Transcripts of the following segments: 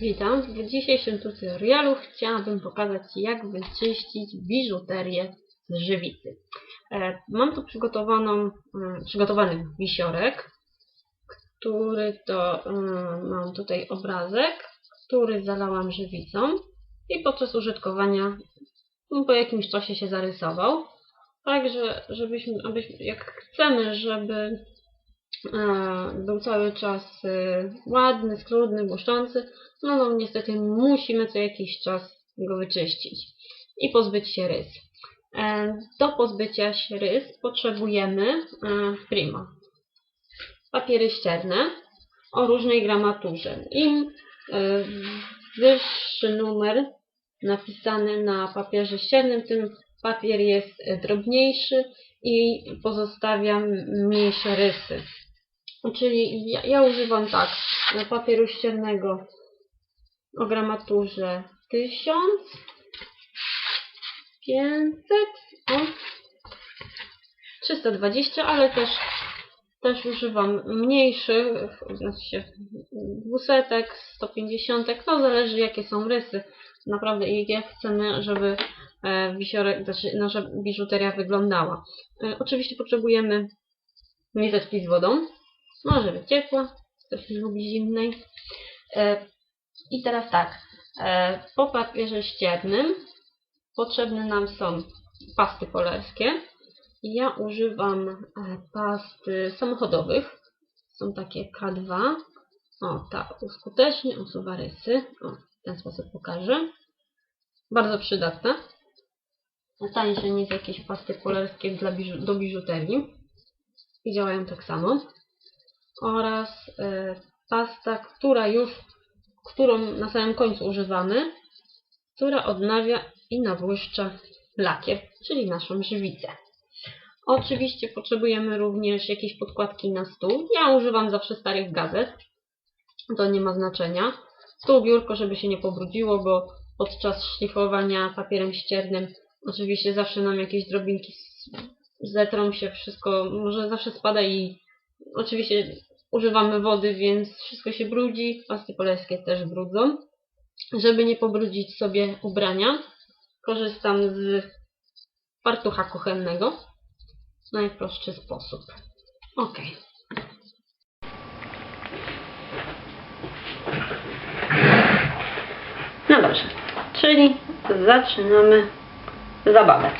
Witam. W dzisiejszym tutorialu chciałabym pokazać jak wyczyścić biżuterię z żywicy. E, Mam tu przygotowaną, mm, przygotowany wisiorek, który to mm, mam tutaj obrazek, który zalałam żywicą i podczas użytkowania mm, po jakimś czasie się zarysował. Także, żebyśmy, abyśmy, jak chcemy, żeby e, był cały czas e, ładny, schludny, błyszczący, no, no niestety musimy co jakiś czas go wyczyścić i pozbyć się rys. E, Do pozbycia się rys potrzebujemy e, prima. Papiery ścierne o różnej gramaturze. Im e, wyższy numer napisany na papierze ściernym, tym papier jest e, drobniejszy i pozostawia mniejsze rysy. Czyli ja, ja używam tak, papieru ściernego o gramaturze 1000, 500, o, 320, ale też, też używam mniejszych, znaczy się dwusetek, 150, no zależy jakie są rysy. Naprawdę i jak chcemy, żeby e, wisiorek, znaczy nasza biżuteria wyglądała. E, oczywiście potrzebujemy miseczki z wodą, może być ciepła, nie lubi zimnej. E, i teraz tak, e, po papierze ściernym potrzebne nam są pasty polerskie. Ja używam e, pasty samochodowych. Są takie K2. O, ta skutecznie usuwa rysy. O, w ten sposób pokażę. Bardzo przydatne. Tańsze niż jakieś pasty polerskie dla biżu do biżuterii. I działają tak samo. Oraz e, pasta, która już którą na samym końcu używamy, która odnawia i nabłyszcza lakier, czyli naszą żywicę. Oczywiście potrzebujemy również jakieś podkładki na stół. Ja używam zawsze starych gazet. To nie ma znaczenia. Stół, biurko, żeby się nie pobrudziło, bo podczas szlifowania papierem ściernym oczywiście zawsze nam jakieś drobinki zetrą się, wszystko może zawsze spada i oczywiście używamy wody, więc wszystko się brudzi. Pasty polerskie też brudzą. Żeby nie pobrudzić sobie ubrania, korzystam z fartucha kuchennego najprostszy sposób. Ok. No dobrze, czyli zaczynamy zabawę.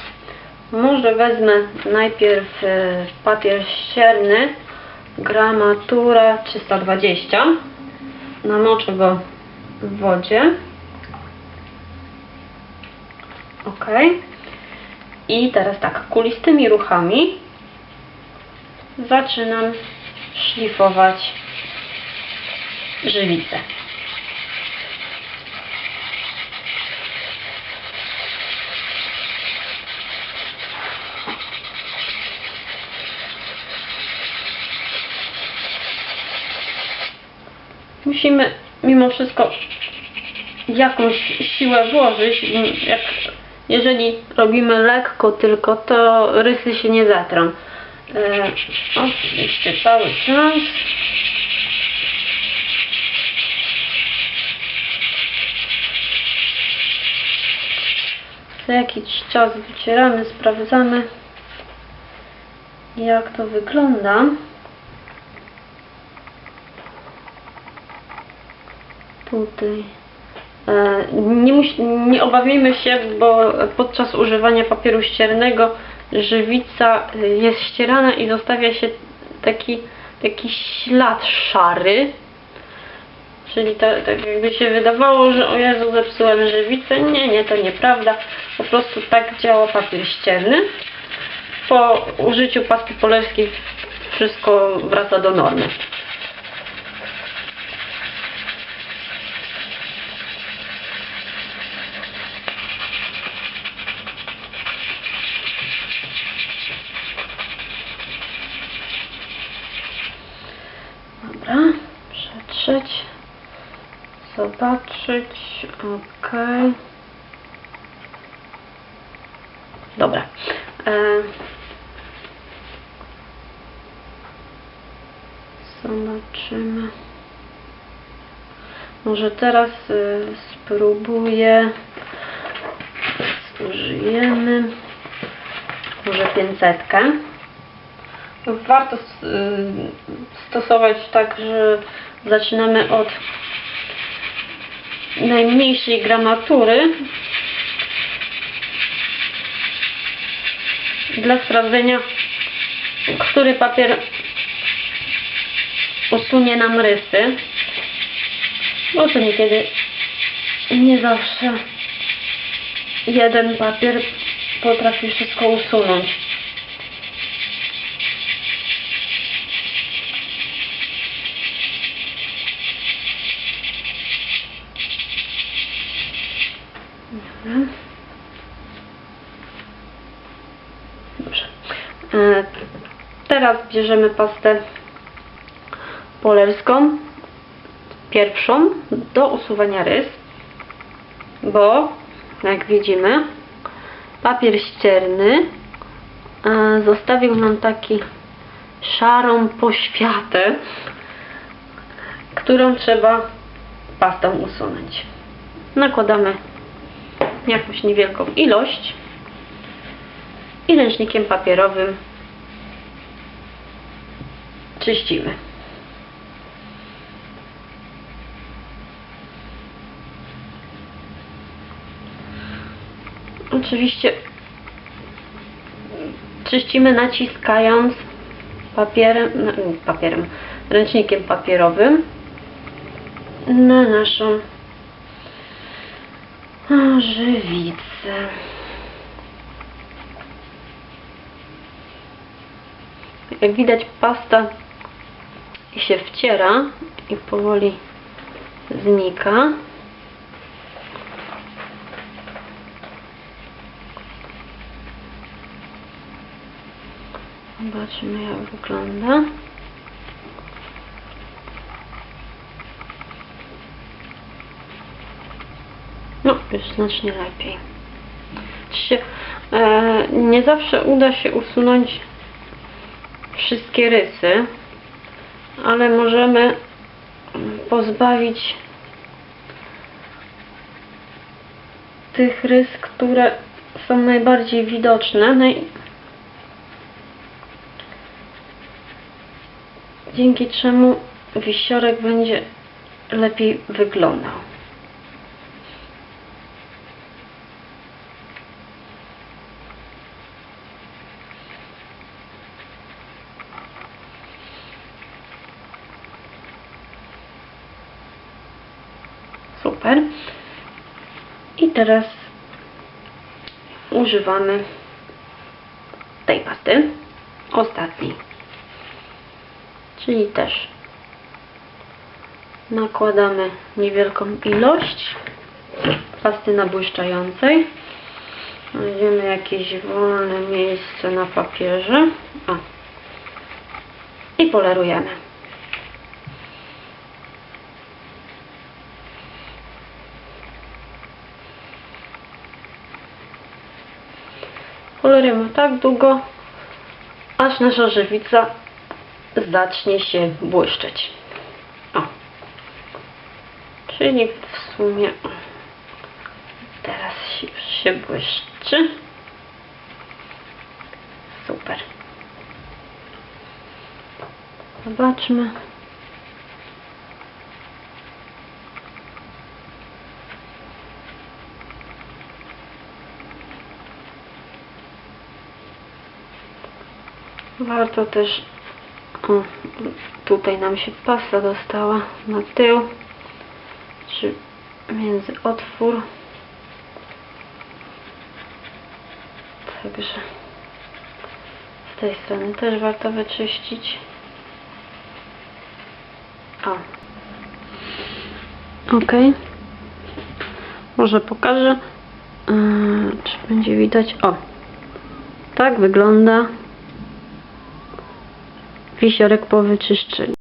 Może wezmę najpierw e, papier ścierny, gramatura 320. Namoczę go w wodzie. Ok. I teraz tak, kulistymi ruchami zaczynam szlifować żywicę. Musimy mimo wszystko jakąś siłę włożyć. Jak, jeżeli robimy lekko tylko, to rysy się nie zatrą. E, oczywiście cały czas. Co jakiś czas wycieramy, sprawdzamy jak to wygląda. Tutaj. E, Nie, nie obawiajmy się, bo podczas używania papieru ściernego żywica e, jest ścierana i zostawia się taki, taki ślad szary. Czyli to, tak jakby się wydawało, że o Jezu, zepsułem żywicę. Nie, nie, to nieprawda. Po prostu tak działa papier ścierny. Po użyciu pasty polerskiej wszystko wraca do normy. Dobra, przetrzeć, zobaczyć, ok. Dobra. E... Zobaczymy. Może teraz y, spróbuję. Użyjemy. Może pięćsetkę. Warto s- y, stosować tak, że zaczynamy od najmniejszej gramatury dla sprawdzenia, który papier usunie nam rysy. Bo to niekiedy nie zawsze jeden papier potrafi wszystko usunąć. Dobra. Dobrze. E, Teraz bierzemy pastę polerską, pierwszą, do usuwania rys, bo jak widzimy, papier ścierny zostawił nam taki szarą poświatę, którą trzeba pastą usunąć. Nakładamy jakąś niewielką ilość i ręcznikiem papierowym czyścimy. Oczywiście czyścimy naciskając papierem, no, papierem, ręcznikiem papierowym na naszą żywicę. Jak widać pasta się wciera i powoli znika. Zobaczymy jak wygląda. No, już znacznie lepiej. Oczywiście, e, nie zawsze uda się usunąć wszystkie rysy, ale możemy pozbawić tych rys, które są najbardziej widoczne. Naj... Dzięki czemu wisiorek będzie lepiej wyglądał. Super. I teraz używamy tej pasty, ostatniej. Czyli też nakładamy niewielką ilość pasty nabłyszczającej. Znajdziemy jakieś wolne miejsce na papierze. I polerujemy. Polerujemy tak długo, aż nasza żywica zacznie się błyszczeć. O. Czyli w sumie teraz się, się błyszczy. Super. Zobaczmy. Warto też o, tutaj nam się pasa dostała na tył czy między otwór. Także z tej strony też warto wyczyścić. O. Ok może pokażę yy, czy będzie widać. O. Tak wygląda wisiorek po wyczyszczeniu